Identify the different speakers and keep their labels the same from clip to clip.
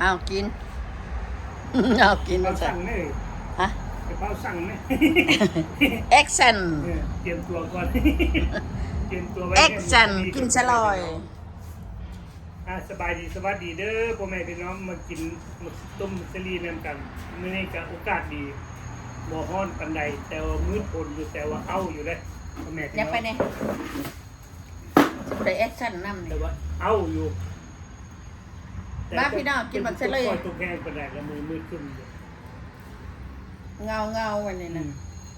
Speaker 1: เอากิน เอากิน
Speaker 2: เรา
Speaker 1: สั่
Speaker 2: สั่
Speaker 1: น
Speaker 2: งไหม
Speaker 1: ฮะ
Speaker 2: ไปเป้าสั่งไหม
Speaker 1: แอคชั่น
Speaker 2: เออเตรียมตัวก่อนเตรียมตัวไว้
Speaker 1: แอคชั่นกินฉลอย
Speaker 2: อะสบายดีสวัสดีเด้อพ่อแม่พี่น้องมากินมาต้มสลีนำกันมื้อนี้ก็โอกาสดีบ่ฮ้อนปานใดแต่ว่ามืดฝนอยู่แต่ว่าเอาอยู่เลยพ่อแม่พี่
Speaker 1: อย่า
Speaker 2: น้อง
Speaker 1: ไปเนี่ยได้แอคชั่นนำ
Speaker 2: แต่
Speaker 1: นี่
Speaker 2: ว่าเอาอยู่
Speaker 1: มาพี่น้องกินบักเสลย
Speaker 2: คอยตกแห้งปานใดแล้วมือมืดขึ้นอยู่
Speaker 1: เงาเงาๆวันนี้นะ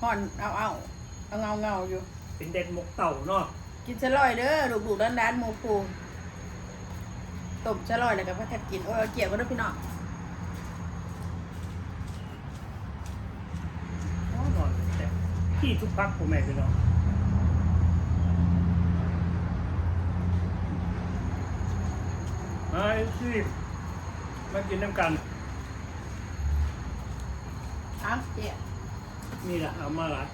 Speaker 1: ห่อนเอาเอาเอาเงาเงาๆอยู่
Speaker 2: เป็นเด็ดหมกเต่าเนาะ
Speaker 1: กินฉลอยเด้อลูกๆด้านๆหมูปูต้มฉลอยแล้วก็พักกันกินโอ้ยเอาเกี่ยวกันด้วยพี่น้อง
Speaker 2: นอนแต่ที่ทุกพักพ่อแม่พี่น้อง ไอ้สิมากินน้ำกัน
Speaker 1: เอาเกี่ยว
Speaker 2: นี่แหละเอามาละ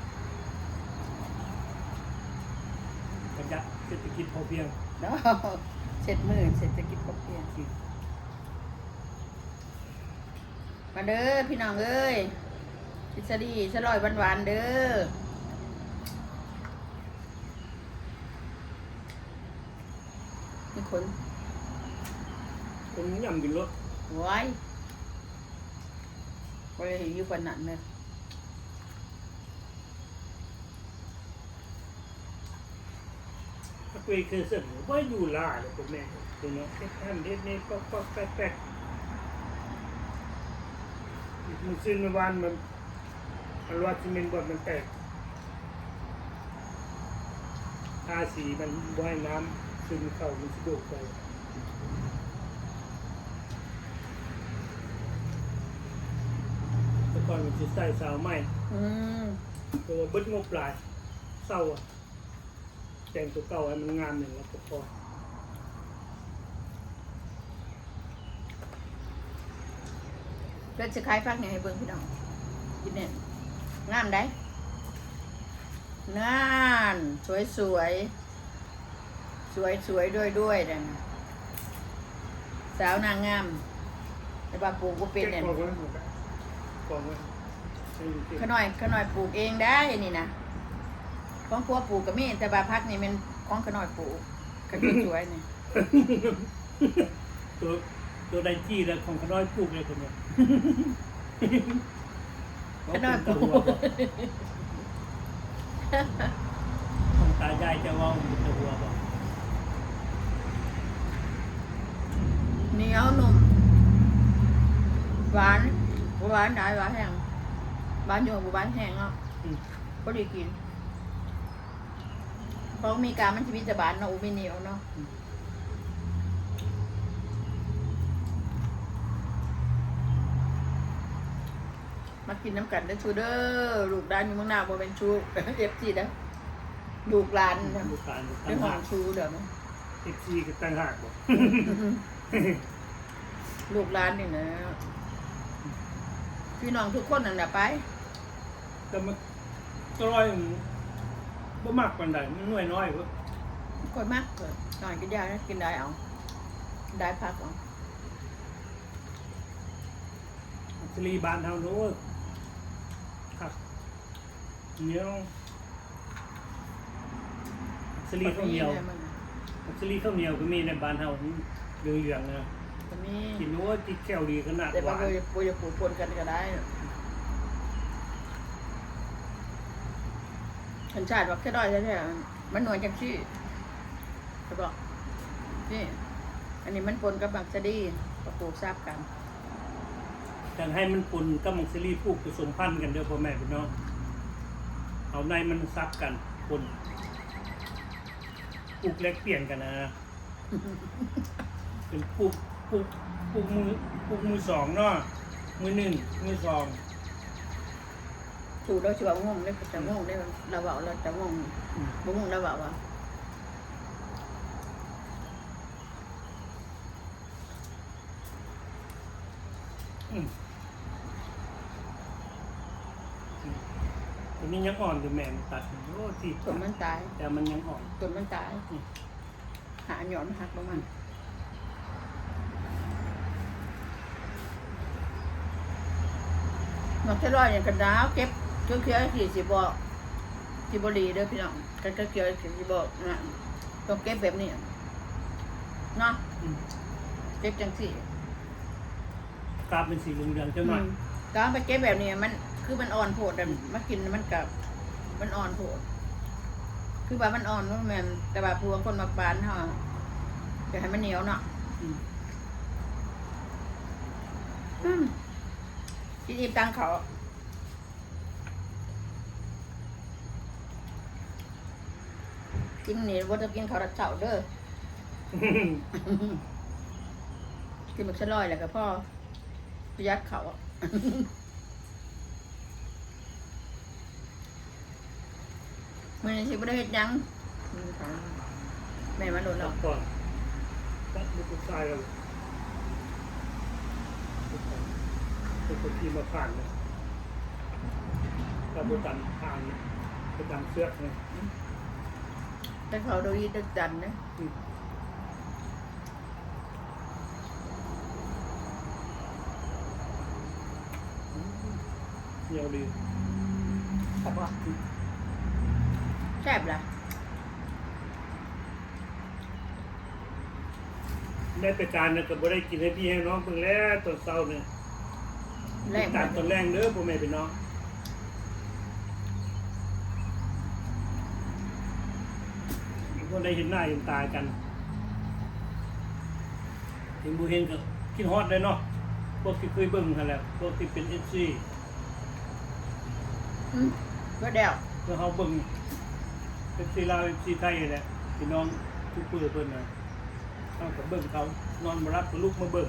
Speaker 2: ประหยัดเศรษฐกิจพอเพียง
Speaker 1: เนาะเสร็จมือเสร็จจะกินครบเพียงมาเด้อพี่น้องเอ้ยพิซซ่าดีฉลอยหวานๆเด้อมีคน
Speaker 2: คนยำกินรถ
Speaker 1: ไว้ไปอยู่คนนั้นเลย
Speaker 2: ถ้าคุยคือเสร็จว่าอยู่ล่าเลยผมแม่ตัวเนาะแค่ท่านเด็ดนี่ก็ก็แป๊กแป๊กมันซื้อในวันมันมันว่าซีเมนต์บดมันแตกทาสีมันว่ายน้ำซึมเข้ามันสะดวกไปแต่ ก่อนมันจะใส่สาวไหม
Speaker 1: อืม
Speaker 2: ตัวเบิดงบหลายเศร้าอะแต่งตัวเก่าให้มันงามหนึ่งแล้วก็พอ
Speaker 1: เพื่อจะขายฟักเนี่ยให้เบิ่งพี่น้องกินเนี่ยงามได้งานสวยสวยสวยสวยๆด้วยด้วยๆนั่นน่ะสาวนางงามแต่ว่าปลูกก็เป็นเนี่ย
Speaker 2: กองไว้หมดอะกองไว้ให้มันเก็บ
Speaker 1: ขน่อยขน่อยปลูกเองได้นี่นะของครัวปลูกก็มีแต่บาพักนี่มันของขน่อยปลูกกันสวยๆนี่
Speaker 2: ตัวตัวไดจี้แล้วของขน้อยปลูกเลยคนเนี้ย
Speaker 1: ขน่อยปลูก
Speaker 2: ของตายายจะว่ามันจะหัวบอก
Speaker 1: เหนียวนุ่มหวานห วานได้หวานแห้งหวานอยู่กับหวานแห้งเนาะ
Speaker 2: อืม
Speaker 1: ก็ดีกินเพราะมีการมันชีวิตจะบานเนาะอูมีเหนียวเนาะมากินน้ำกันได้อชูเด้อลูกด้านอยู่เมืองหน้าบ่เป็นชูเอฟซีนะลูกหลานนะ
Speaker 2: ลูกการลูก
Speaker 1: ได้
Speaker 2: การ
Speaker 1: หอ
Speaker 2: หาม
Speaker 1: ชูเด้อมั้ย
Speaker 2: เอฟซีก็ตั้งหากบอก
Speaker 1: ลูกหลานนี่นะ พี่น้องทุกคนนั่นแหละไป
Speaker 2: แต่มันก็ร้อยบ่มากปานใดมันหน่วยน้อยเว้ย
Speaker 1: คนมากเกิดหน่อยกินยานะกินได้เอาได้พักเอา
Speaker 2: สลีบานเฮาโน้ตครับเหนียวสลีข้าวเหนียวสลีข้าวเหนียวก็มีในบ้านเฮาเหลืองๆนะ
Speaker 1: ก็มี
Speaker 2: กินว่าติดแก้วดีขนาด
Speaker 1: แต่
Speaker 2: ห
Speaker 1: บาง
Speaker 2: วาน
Speaker 1: คนปูจะปลูกปนกันก็ได้ขันชาติว่าแค่ด้อยแท้ๆมันหน่วยจังชี่เขาบอกนี่ อันนี้มันปนกับบักซะดีก็ปลูกทราบกัน
Speaker 2: แต่ให้มันปนกับมังสลีปลูกผสมพันธุ์กันเด้อพ่อแม่พี่น้องเอาในมันซับกันปนปลูกแลกเปลี่ยนกันนะ เป็นปลูก ปลูกปลูกมือปลูกมือสองเนาะมือหนึ่งมือสอง
Speaker 1: ถูกเราชื่อว่างงได้จะงงได้เราบอกเราจะงง
Speaker 2: อืม
Speaker 1: บ่งงเราบอกว่า
Speaker 2: อืมตัวนี้ยังอ่อนอยู่แม่มันตัดโอ้ที่
Speaker 1: ต้นมันตาย
Speaker 2: แต่มันยังอ่อน
Speaker 1: ต้นมันตายหาหย่อนหักลงมัน มันแค่ร้อยอย่างกันดาวเก็บเคี้ยวๆสี่สิบอกสิบรีเด้อพี่น้องกันเคี้ยวๆสี่สิบอกนะต้องเก็บแบบนี้เนาะ
Speaker 2: อืม
Speaker 1: เก็บจังสี่
Speaker 2: กราบเป็นสีเหลืองๆจังหน่อย
Speaker 1: การไปเก็บแบบนี้มันคือมันอ่อนโผดแต่มากินมันกับมันอ่อนโผดคือว่ามันอ่อนว่าแมนแต่ว่าผู้บางคนมาปานเฮาจะให้มันเหนียวเนาะ
Speaker 2: อืม
Speaker 1: อืม กินอิ่มตังเขากินนี่ว่าจะกินเขาวรัดเสาเด้อ กินหมึกสลอยแล้วก็พ่อประหยัดเขาอะมันสิบ่ได้เฮ็ดหยังอืมค่ะแม่มาโดน
Speaker 2: แล้
Speaker 1: แล้วว
Speaker 2: ก่อนตัดลูกชายเรา เป็นคนที่มาผ่านเนี่ยเราไปดันผ่านเนี่ยไปดันเสือกเนี่ย
Speaker 1: แต่เขาโดยตึกจันนะ
Speaker 2: อืมเหนียวดี
Speaker 1: ครับว่าแซ่บล่ะ
Speaker 2: ได้ไปการนะก็บ่ได้กินให้พี่ให้น้องเพิ่งแล้วตอนเช้าเนี่ย
Speaker 1: แรก
Speaker 2: ตา
Speaker 1: มา
Speaker 2: ตอนแรงเด้อพ่อแม่พี่น้องก็ได้เห็นหน้าเห็นตากันเห็นบูเห็นก็คิดฮอดได้เนาะพวกที่เคยเบิ่งกันแหล้วพวกที่เป็นเอซี
Speaker 1: อืมก็เดียว
Speaker 2: เพื่อเขาเบิ่งเอซีลาวเอซีไทยนี่แหละพี่น้องทุกเพื่อเพิ่นน่ะเขาก็เบิ่งเขานอนมารับก็ลุกมาเบิ่ง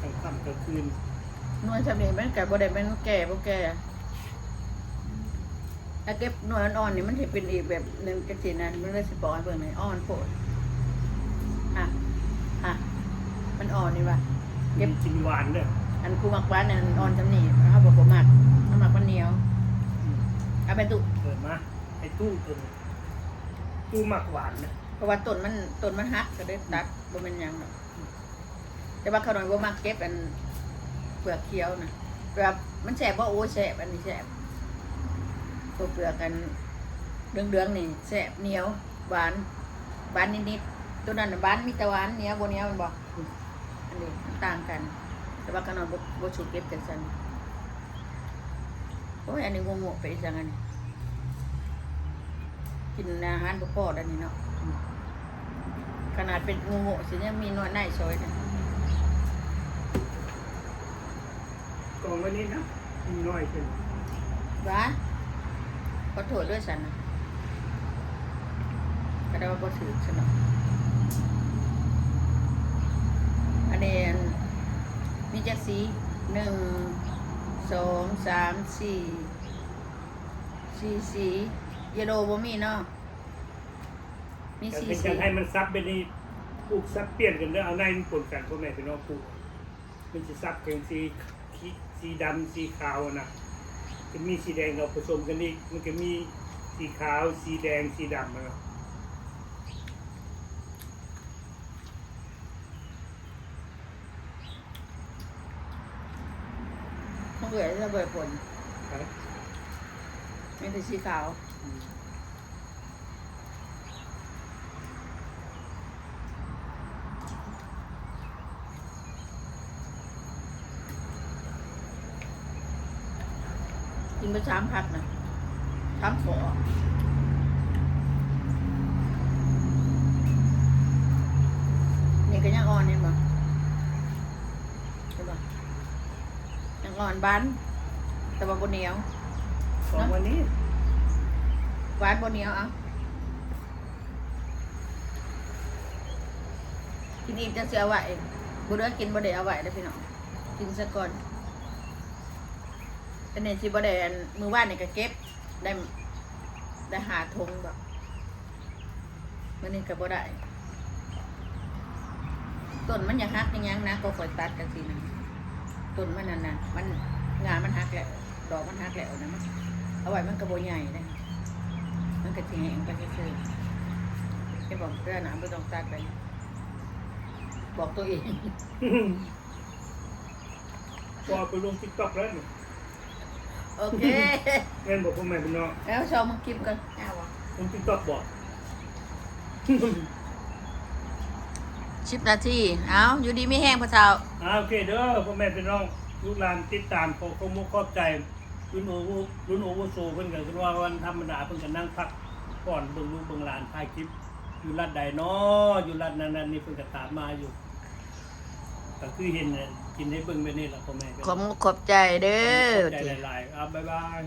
Speaker 2: กลางค่ำกลางคืน
Speaker 1: นวลสำเนียงมันกับบ่ได้มันแก่บ่แก่ถ้าเก็บหน่วยอ่อนๆนี่มันสิเป็นอีกแบบหนึงจังซี่นะมันเลยสิบอกให้เบิ่งหน่อยอ่อนโพดอะอะมันอ่อนนี่ว่ะเก็
Speaker 2: เก็
Speaker 1: บ
Speaker 2: บกินหวานเด้อ
Speaker 1: อันคูมักหวานอันอ่อนจำนี่เขาบอกบ่มักเขามักมันเหนียว
Speaker 2: อืม
Speaker 1: เอาไปตุ
Speaker 2: เปิดมาไอ้ตู้ตัวนี้ตู้หมักหวานนะ
Speaker 1: เพราะว่าต้นมันต้นมันหักก็ได้ตัดบ่แม่นหยังดอกแต่ว่าเขาหน่อยบ่มักเก็บอัน เปลือกเขียวนะแบบมันแสบบ่โอ้แสบอันนี้แสบตัวเปลือกกันเดืองๆนี่แสบเหนียวหวานหวานนิดๆตัวนั้นน่ะหวานมีแต่หวานเหนียวบ่เหนียวมันบ่อันนี้ต่างกัน แต่ว่าเขาหน่อยบ่บ่สุกเก็บจังซั่นโอ้ยอันนี้งงๆไปอีกจังอันนี้กินอาหารบ่พออันนี้เนาะขนาดเป็นงูโง่สิยังมีหนวดในซอยนะ
Speaker 2: กองไว้นี้นะมีน้อยขึ้น
Speaker 1: ว้าขอโทษด้วยสันนะก็ได้ว่าบ่ถือฉันเนาะอันนี้อันมีจักสีหนึ่งสองสามสี่สี่สีเยลโลบ่มีเนาะมี
Speaker 2: แต่
Speaker 1: สี่
Speaker 2: เป็น
Speaker 1: สี
Speaker 2: การให้มันซับไปนี่ปลูกซับเปลี่ยนกันเด้อเอาในมันปนกันพ่อแม่พี่น้องปลูกมันจะซับเป็นสีขี สีดำสีขาวอะนะจะมีสีแดงเราผสมกันนี่มันก็มีสีขาวสีแดงสีดำอะเนาะ
Speaker 1: มันเกิดจะเบิดผล
Speaker 2: ครับ
Speaker 1: มีแต่สีขาว กินไปสามพักนะสามขอนี่ก็ยังอ่อนเห็นบ่ใช่บ่ยังอ่อนบาน แต่ว่าบนเหนียว
Speaker 2: ของวันนี้
Speaker 1: หวานบนเหนียวเอากินอีกจะเสียไหวบุเรือกินบ่ได้เอาไหวเด้อพี่น้อง กินซะก่อน อันนี้สิบ่ได้อันมือว่านนี่ก็เก็บได้ได้หาทงแบบมันนี่ก็บ่ได้ต้นมันอยากหักยังยังนะก็คอยตัดกันสินะต้นมันนั่นนะมันงามันหักแล้วดอกมันหักแล้วนะมันเอาไว้มันก็บ่ใหญ่นะมันก็สิแห้งไปเฉยๆจะบอกเพื่อนนะไม่ต้องตัดไปบอกตัวเอง
Speaker 2: พอไปลงติ๊กต็อกแล้วนี่
Speaker 1: เโอเค
Speaker 2: แม่นบอกพ่อแม่พี่น้อง
Speaker 1: แล้วชอบมากินกันเอาวะ
Speaker 2: ผมติ๊กต็อกบอก
Speaker 1: สิบนาทีเอาอยู่ดีไม่แห้งพระเจ้า
Speaker 2: อ่าโอเคเด้อพ่อแม่พี่น้องลูกหลานติดตามขอขอมุกขอบใจรุ่นโอวุรุ่นโอวุโซเพิ่นก็คือว่าวันธรรมดาเพิ่นก็นั่งพักก่อนเบิ่งลูกเบิ่งหลานถ่ายคลิป อยู่รัดใดเนาะอยู่รัดนั้นนั้นนี่เพิ่นก็ตามมาอยู่ก็คือเห็นน่ะ กินให้เบิ่งไปนี่ล่ะพ่อแม่พี่
Speaker 1: ข
Speaker 2: น้
Speaker 1: อ
Speaker 2: อง
Speaker 1: บขอบใจเด้
Speaker 2: ข
Speaker 1: อ
Speaker 2: อบใจหลายๆอะบ๊ายบาย